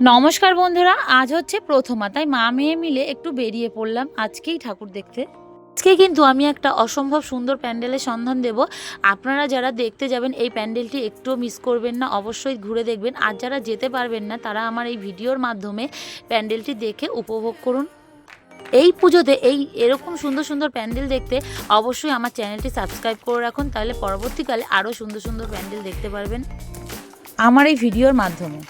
নমস্কার বন্ধুরা, আজ হচ্ছে প্রথমা, তাই মা মেয়ে মিলে একটু বেরিয়ে পড়লাম আজকেই ঠাকুর দেখতে। আজকে কিন্তু আমি একটা অসম্ভব সুন্দর প্যান্ডেলের সন্ধান দেব। আপনারা যারা দেখতে যাবেন এই প্যান্ডেলটি একটুও মিস করবেন না, অবশ্যই ঘুরে দেখবেন। আর যারা যেতে পারবেন না, তারা আমার এই ভিডিওর মাধ্যমে প্যান্ডেলটি দেখে উপভোগ করুন। এই পুজোতে এই এরকম সুন্দর সুন্দর প্যান্ডেল দেখতে অবশ্যই আমার চ্যানেলটি সাবস্ক্রাইব করে রাখুন, তাহলে পরবর্তীকালে আরও সুন্দর সুন্দর প্যান্ডেল দেখতে পারবেন। আমার এই ভিডিওর মাধ্যমে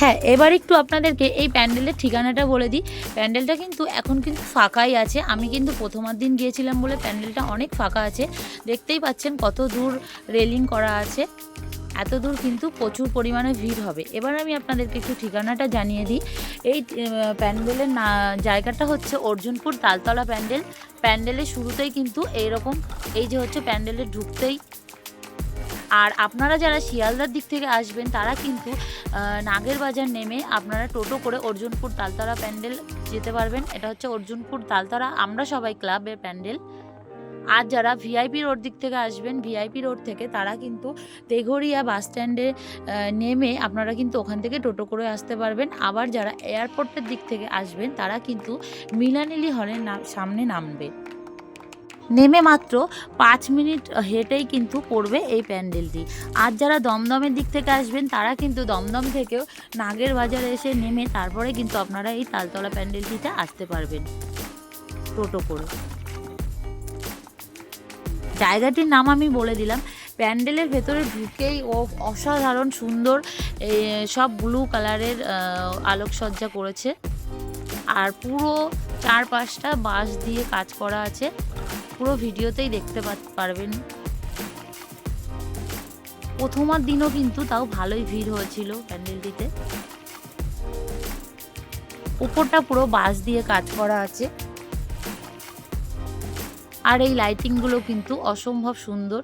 হ্যাঁ এবার একটু আপনাদেরকে এই প্যান্ডেলের ঠিকানাটা বলে দিই। প্যান্ডেলটা কিন্তু এখন কিন্তু ফাঁকাই আছে। আমি কিন্তু প্রথমার দিন গিয়েছিলাম বলে প্যান্ডেলটা অনেক ফাঁকা আছে। দেখতেই পাচ্ছেন কত দূর রেলিং করা আছে। এত দূর কিন্তু প্রচুর পরিমাণে ভিড় হবে। এবার আমি আপনাদেরকে একটু ঠিকানাটা জানিয়ে দিই। এই প্যান্ডেলের না, জায়গাটা হচ্ছে অর্জুনপুর তালতলা প্যান্ডেল। প্যান্ডেলের শুরুতেই কিন্তু এইরকম, এই যে হচ্ছে প্যান্ডেলে ঢুকতেই আর আপনারা যারা শিয়ালদার দিক থেকে আসবেন, তারা কিন্তু নাগের বাজার নেমে আপনারা টোটো করে অর্জুনপুর তালতলা প্যান্ডেল যেতে পারবেন। এটা হচ্ছে অর্জুনপুর তালতলা আমরা সবাই ক্লাবের প্যান্ডেল। আর যারা ভিআইপি রোড দিক থেকে আসবেন ভিআইপি রোড থেকে তারা কিন্তু তেঘরিয়া বাস স্ট্যান্ডে নেমে আপনারা কিন্তু ওখান থেকে টোটো করে আসতে পারবেন। আবার যারা এয়ারপোর্টের দিক থেকে আসবেন, তারা কিন্তু মিলানিলি হলের নাম, সামনে নামবে। নেমে মাত্র পাঁচ মিনিট হেঁটেই কিন্তু পড়বে এই প্যান্ডেলটি। আর যারা দমদমের দিক থেকে আসবেন, তারা কিন্তু দমদম থেকেও নাগের বাজারে এসে নেমে তারপরে কিন্তু আপনারা এই তালতলা প্যান্ডেলটিতে আসতে পারবেন। টোটো করে। জায়গাটির নাম আমি বলে দিলাম। প্যান্ডেলের ভেতরে ঢুকেই ও অসাধারণ সুন্দর সব ব্লু কালারের আলোকসজ্জা করেছে। আর পুরো চারপাশটা বাঁশ দিয়ে কাজ করা আছে। পুরো ভিডিওতেই দেখতে পারবেন। প্রথমার দিনও কিন্তু তাও ভালোই ভিড় হয়েছিল প্যান্ডেলটিতে। উপরটা পুরো বাঁশ দিয়ে কাজ করা আছে। আর এই লাইটিংগুলো কিন্তু অসম্ভব সুন্দর।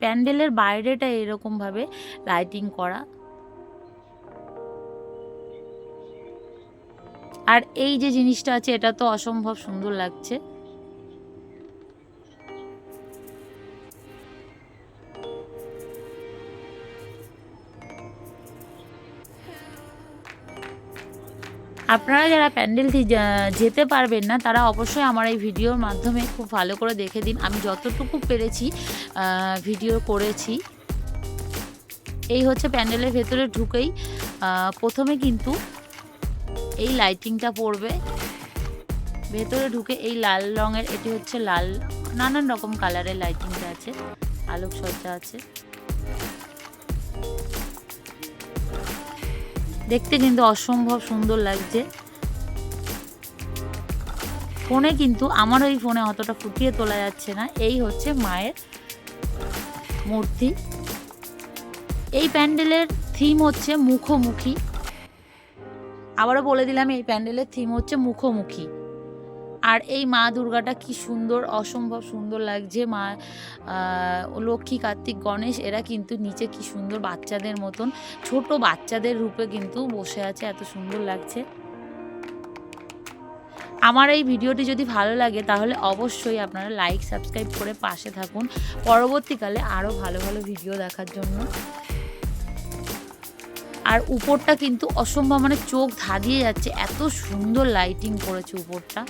প্যান্ডেলের বাইরেটা এরকম ভাবে লাইটিং করা। আর এই যে জিনিসটা আছে, এটা তো অসম্ভব সুন্দর লাগছে। আপনারা যারা প্যান্ডেলটি যেতে পারবেন না, তারা অবশ্যই আমার এই ভিডিওর মাধ্যমে খুব ভালো করে দেখে দিন। আমি যতটুকু পেরেছি ভিডিও করেছি। এই হচ্ছে প্যান্ডেলের ভেতরে ঢুকেই প্রথমে কিন্তু এই লাইটিংটা পড়বে ভেতরে ঢুকে এই লাল রঙের, এটি হচ্ছে লাল, নানান রকম কালারের লাইটিংটা আছে, আলোকসজ্জা আছে। দেখতে কিন্তু অসম্ভব সুন্দর লাগছে। ফোনে কিন্তু আমার ওই ফোনে অতটা ফুটিয়ে তোলা যাচ্ছে না, এই হচ্ছে মায়ের মূর্তি। এই প্যান্ডেলের থিম হচ্ছে মুখোমুখি। আবারও বলে দিলাম, এই প্যান্ডেলের থিম হচ্ছে মুখোমুখি। আর এই মা দুর্গাটা কি সুন্দর, অসম্ভব সুন্দর লাগছে। মা লক্ষ্মী, কার্তিক, গণেশ, এরা কিন্তু নিচে কি সুন্দর বাচ্চাদের মতন, ছোট বাচ্চাদের রূপে কিন্তু বসে আছে, এত সুন্দর লাগছে। আমার এই ভিডিওটি যদি ভালো লাগে, তাহলে অবশ্যই আপনারা লাইক সাবস্ক্রাইব করে পাশে থাকুন। পরবর্তীকালে আরও ভালো ভালো ভিডিও দেখার জন্য। আর উপরটা কিন্তু অসম্ভব মানে চোখ ধাঁধিয়ে যাচ্ছে। এত সুন্দর লাইটিং করেছে উপরটা।